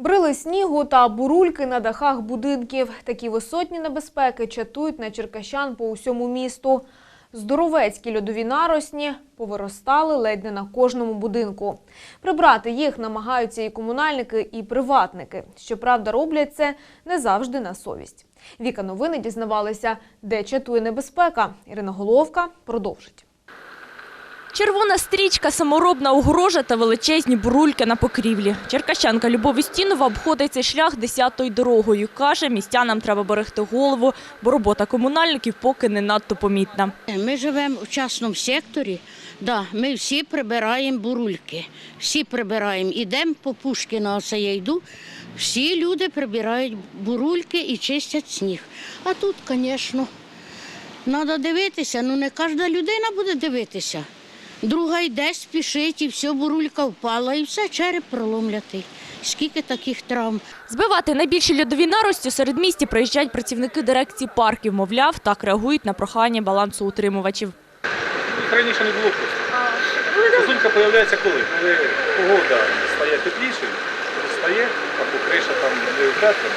Брили снігу та бурульки на дахах будинків. Такі висотні небезпеки чатують на черкащан по усьому місту. Здоровецькі льодові наросні повиростали ледь не на кожному будинку. Прибрати їх намагаються і комунальники, і приватники. Щоправда, роблять це не завжди на совість. Віка новини дізнавалися, де чатує небезпека. Ірина Головка продовжить. Червона стрічка, саморобна огорожа та величезні бурульки на покрівлі. Черкащанка Любов Істінова обходить цей шлях десятою дорогою. Каже, містянам треба берегти голову, бо робота комунальників поки не надто помітна. Ми живемо в частному секторі. Да, ми всі прибираємо бурульки. Всі прибираємо. Ідемо по Пушкіна, оце я йду. Всі люди прибирають бурульки і чистять сніг. А тут, звісно, треба дивитися. Ну не кожна людина буде дивитися. Друга йде, спішить, і все, бурулька впала, і все, череп проломлятий. Скільки таких травм. Збивати найбільші льодові нарості серед місті приїжджають працівники дирекції парків. Мовляв, так реагують на прохання балансоутримувачів. Їх раніше не було просто. Зулька з'являється коли? Коли погода стає теплішою, стає, або криша там не вбрати,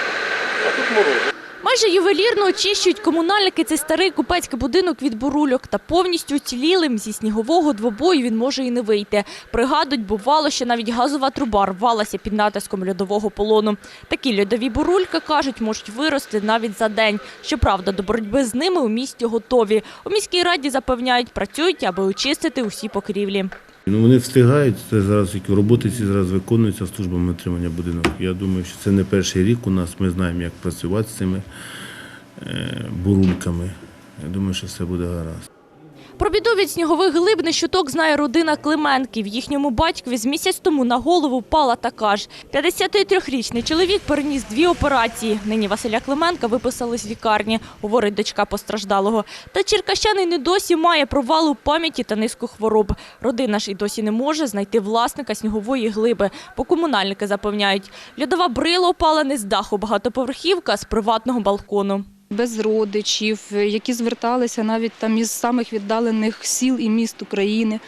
а тут мороз. Майже ювелірно очищують комунальники цей старий купецький будинок від бурульок. Та повністю уцілілим зі снігового двобою він може і не вийти. Пригадують, бувало, що навіть газова труба рвалася під натиском льодового полону. Такі льодові бурульки, кажуть, можуть вирости навіть за день. Щоправда, до боротьби з ними у місті готові. У міській раді запевняють, працюють, аби очистити усі покрівлі. Ну, вони встигають, це зараз які роботи ці зараз виконуються службами отримання будинок. Я думаю, що це не перший рік у нас. Ми знаємо, як працювати з цими е, бурульками. Я думаю, що все буде гаразд. Про біду від снігових глиб не щуток знає родина Клименків. Їхньому батькові з місяць тому на голову впала така ж. 53-річний чоловік переніс дві операції. Нині Василя Клименка виписали з лікарні, говорить дочка постраждалого. Та черкащанин і досі має провал у пам'яті та низку хвороб. Родина ж і досі не може знайти власника снігової глиби, бо комунальники запевняють, льодова брила опала не з даху багатоповерхівка, з приватного балкону. Без родичів, які зверталися навіть там із самих віддалених сіл і міст України,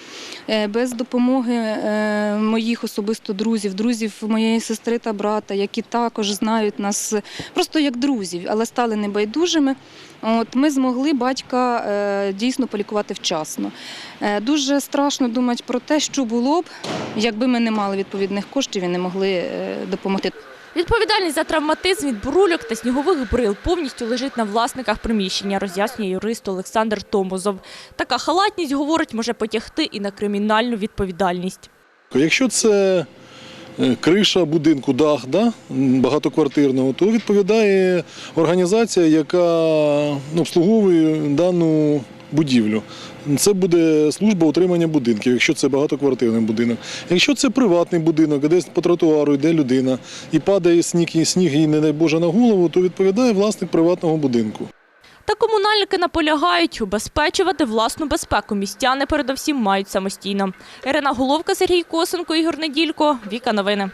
е, без допомоги е, моїх особисто друзів, друзів моєї сестри та брата, які також знають нас просто як друзів, але стали небайдужими. От ми змогли батька е, дійсно полікувати вчасно. Е, Дуже страшно думати про те, що було б, якби ми не мали відповідних коштів і не могли е, допомогти. Відповідальність за травматизм від бурульок та снігових брил повністю лежить на власниках приміщення, роз'яснює юрист Олександр Томозов. Така халатність, говорить, може потягти і на кримінальну відповідальність. Якщо це е, криша будинку, дах да, багатоквартирного, то відповідає організація, яка ну, обслуговує дану будівлю. Це буде служба утримання будинків, якщо це багатоквартирний будинок. Якщо це приватний будинок, десь по тротуару йде людина і падає сніг, і сніг їй, не дай Боже, на голову, то відповідає власник приватного будинку. Та комунальники наполягають, убезпечувати власну безпеку містяни передовсім мають самостійно. Ірина Головка, Сергій Косенко, Ігор Неділько, Віка Новини.